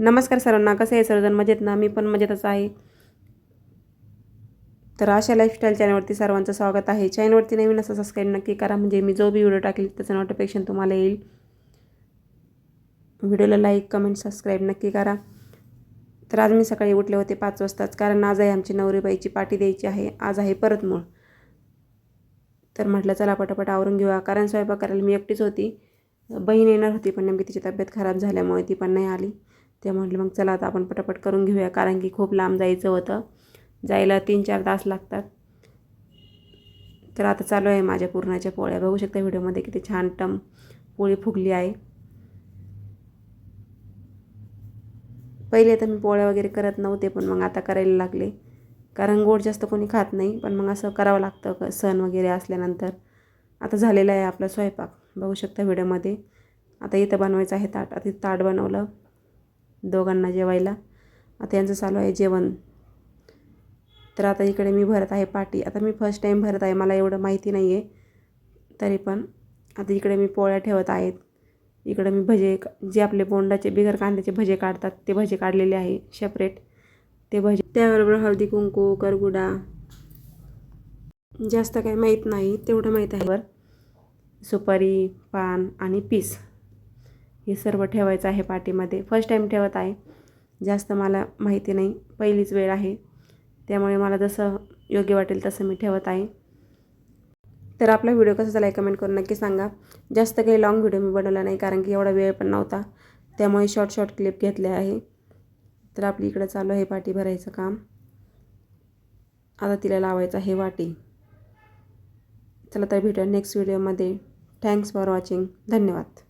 नमस्कार सर्वांना कसं आहे? सर्वजण मजेत ना? मी पण मजेतच आहे. तर आशा लाईफस्टाईल चॅनलवरती सर्वांचं स्वागत आहे. चॅनलवरती नवीन असं सबस्क्राईब नक्की करा. म्हणजे मी जो बी व्हिडिओ टाकेल त्याचं नोटिफिकेशन तुम्हाला येईल. व्हिडिओला लाईक कमेंट सबस्क्राईब नक्की करा. तर आज मी सकाळी उठले होते पाच वाजताच. कारण आज आहे आमची नवरीबाईची पाठी द्यायची आहे. आज आहे परत मूळ. तर म्हटलं चला पटापट आवरून घेऊया. कारण स्वयंपाक करायला मी एकटीच होती. बहीण येणार होती पण नेमकी तिची तब्येत खराब झाल्यामुळे ती पण नाही आली. ते म्हटलं मग चला आता आपण पटापट करून घेऊया कारण की खूप लांब जायचं होतं. जायला तीन चार तास लागतात. तर आता चालू आहे माझ्या पुरणाच्या पोळ्या. बघू शकता व्हिडिओमध्ये किती छान टम पोळी फुगली आहे. पहिले तर मी पोळ्या वगैरे करत नव्हते पण मग आता करायला लागले. कारण गोड जास्त कोणी खात नाही पण मग असं करावं लागतं क सण वगैरे असल्यानंतर. आता झालेलं आहे आपला स्वयंपाक. बघू शकता व्हिडिओमध्ये. आता इथं बनवायचं आहे ताट. आता ताट बनवलं. दोघांना जेवायला. आता यांचं चालू आहे जेवण. तर आता इकडे मी भरत आहे पाटी. आता मी फर्स्ट टाईम भरत आहे. मला एवढं माहिती नाही आहे तरी पण आता इकडे मी पोळ्या ठेवत आहेत. इकडे मी भजे जे आपले बोंडाचे बिगर कांद्याचे भजे काढतात ते भजे काढलेले आहे सेपरेट ते भजे. त्याबरोबर हळदी कुंकू करगुडा. जास्त काही माहीत नाही. तेवढं माहीत आहे. बरं. सुपारी पान आणि पीस. हे सर्व ठेवायचं आहे पाटीमध्ये फर्स्ट टाईम ठेवत आहे. जास्त मला माहिती नाही. पहिलीच वेळ आहे. त्यामुळे मला जसं योग्य वाटेल तसं मी ठेवत आहे. तर आपला व्हिडिओ कसा झाला आहे कमेंट करून नक्की सांगा. जास्त काही लाँग व्हिडिओ मी बनवला नाही कारण की एवढा वेळ पण नव्हता. त्यामुळे शॉर्ट शॉर्ट क्लिप घेतले आहे. तर आपली इकडं चालू आहे पाटी भरायचं काम. आता तिला लावायचं आहे वाटी. चला तर भेटूया नेक्स्ट व्हिडिओमध्ये थँक्स फॉर वॉचिंग धन्यवाद.